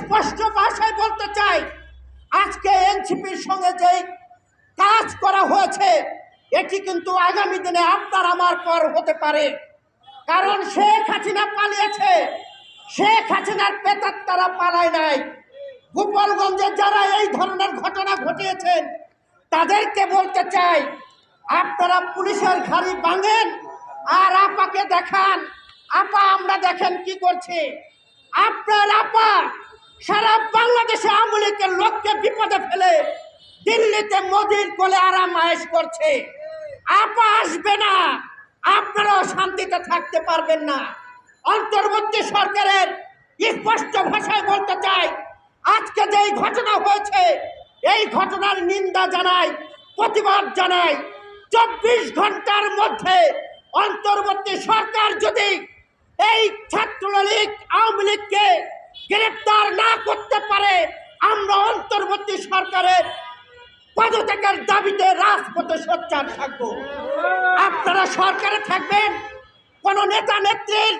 স্পষ্ট ভাষায় বলতে চাই, আজকে এনসিপির সঙ্গে যে কাজ করা হয়েছে, এটি কিন্তু আগামী দিনে আপনার আমার পর হতে পারে। কারণ শেখ হাসিনা পালিয়েছে, শেখ হাসিনার পেতার তারা পালায় নাই। গোপালগঞ্জে যারা এই ধরনের ঘটনা ঘটিয়েছেন, তাদেরকে বলতে চাই, আপনারা পুলিশের ঘাড়ি ভাঙেন আর আপাকে দেখান। আপা, আমরা দেখেন কি করছে। আপনার আপা সারা বাংলাদেশে আওয়ামী লীগের লোককে বিপদে ফেলে দিল্লিতে মোদির কোলে আরাম আয়েশ করছে। আপা আসবে না। আপনারাও শান্তিতে থাকতে পারবেন না। অন্তর্বর্তী সরকারের স্পষ্ট ভাষায় বলতে চাই, আজকে যেই ঘটনা হয়েছে, এই ঘটনার নিন্দা জানাই, প্রতিবাদ জানাই। চব্বিশ ঘণ্টার মধ্যে অন্তর্বর্তী সরকার যদি এই ছাত্রলীগ, আওয়ামী লীগকে গ্রেপ্তার না করতে পারে, আমরা অন্তর্বর্তী সরকারের পদত্যাগের দাবিতে রাজপথে সোচ্চার থাকব। আপনারা সরকারে থাকবেন, কোন নেতা নেত্রীর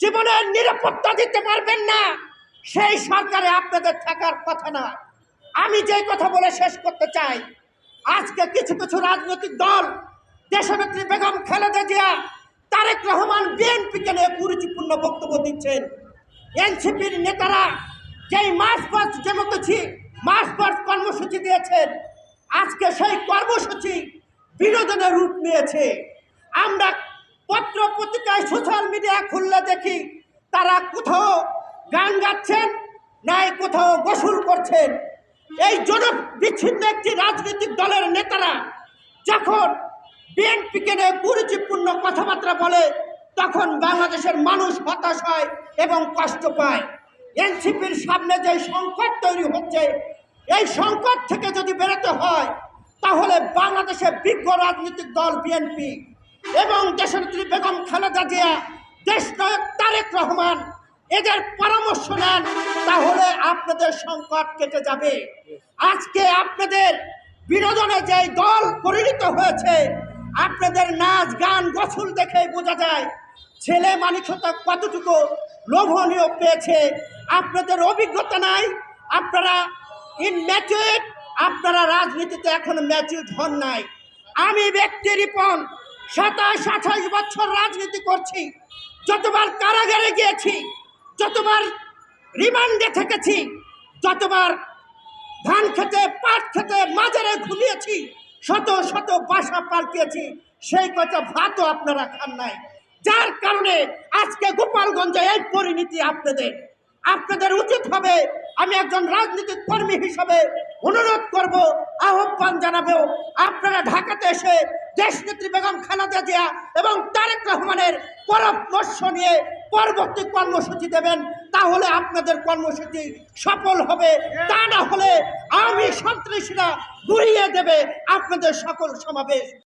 জীবনের নিরাপত্তা দিতে পারবেন না, সেই সরকারে আপনাদের থাকার কথা না। আমি যে কথা বলে শেষ করতে চাই, আজকে কিছু কিছু রাজনৈতিক দল, দেশনেত্রী বেগম খালেদা জিয়া, তারেক রহমান বিএনপিকে নিয়ে কুরুচিপূর্ণ বক্তব্য দিচ্ছেন। এনসিপির নেতারা যেই march past democracy march past কর্মসূচি দিয়েছেন, আজকে সেই কর্মসূচি বিনোদনের রূপ নিয়েছে। আমরা পত্র পত্রিকায় সোশ্যাল মিডিয়া খুললে দেখি তারা কোথাও গান গাচ্ছেন, নাই কোথাও গোসল করছেন। এই জন বিচ্ছিন্ন একটি রাজনৈতিক দলের নেতারা যখন বিএনপিকে নিয়ে কুরুচিপূর্ণ কথাবার্তা বলে তখন বাংলাদেশের মানুষ হতাশ হয় এবং কষ্ট পায়। এনসিপির সামনে যে সংকট তৈরি হচ্ছে, এই সংকট থেকে যদি বেরোতে হয়, তাহলে বাংলাদেশে বিজ্ঞ রাজনৈতিক দল বিএনপি এবং দেশনেত্রী বেগম খালেদা জিয়া দেশনায়ক তারেক রহমান, এদের পরামর্শ নেন, তাহলে আপনাদের সংকট কেটে যাবে। আজকে আপনাদের বিনোদনে যে দল পরিণত হয়েছে, আপনাদের নাচ, গান, গোসল দেখে বোঝা যায় ছেলে মানসিকতা কতটুকু লোভনীয় পেয়েছে, আপনাদের অভিজ্ঞতা নাই? আপনারা ইনম্যাচুয়েড আপনারা রাজনীতিতে এখন ম্যাচুড হন নাই। আমি ব্যক্তি রিপন, সাতাশ আঠাশ বছর রাজনীতি করছি, যতবার কারাগারে গিয়েছি, যতবার রিমান্ডে থেকেছি, যতবার ধান খেতে, পাট খেতে মাজারে ঘুমিয়েছি, শত শত বাসা পাল্টিয়েছি, সেই কথা ভাতও আপনারা খান নাই। যার কারণে আজকে গোপালগঞ্জে এই পরিণতি আপনাদের। আপনাদের উচিত হবে আমি একজন রাজনৈতিক কর্মী হিসাবে অনুরোধ করব, আহ্বান জানাব, আপনারা ঢাকাতে এসে দেশনেত্রী বেগম খালেদা জিয়া এবং তারেক রহমানের পরামর্শ নিয়ে পরবর্তী কর্মসূচি দেবেন, তাহলে আপনাদের কর্মসূচি সফল হবে। তা না হলে আমি সন্ত্রাসীরা গুড়িয়ে দেবে আপনাদের সকল সমাবেশ।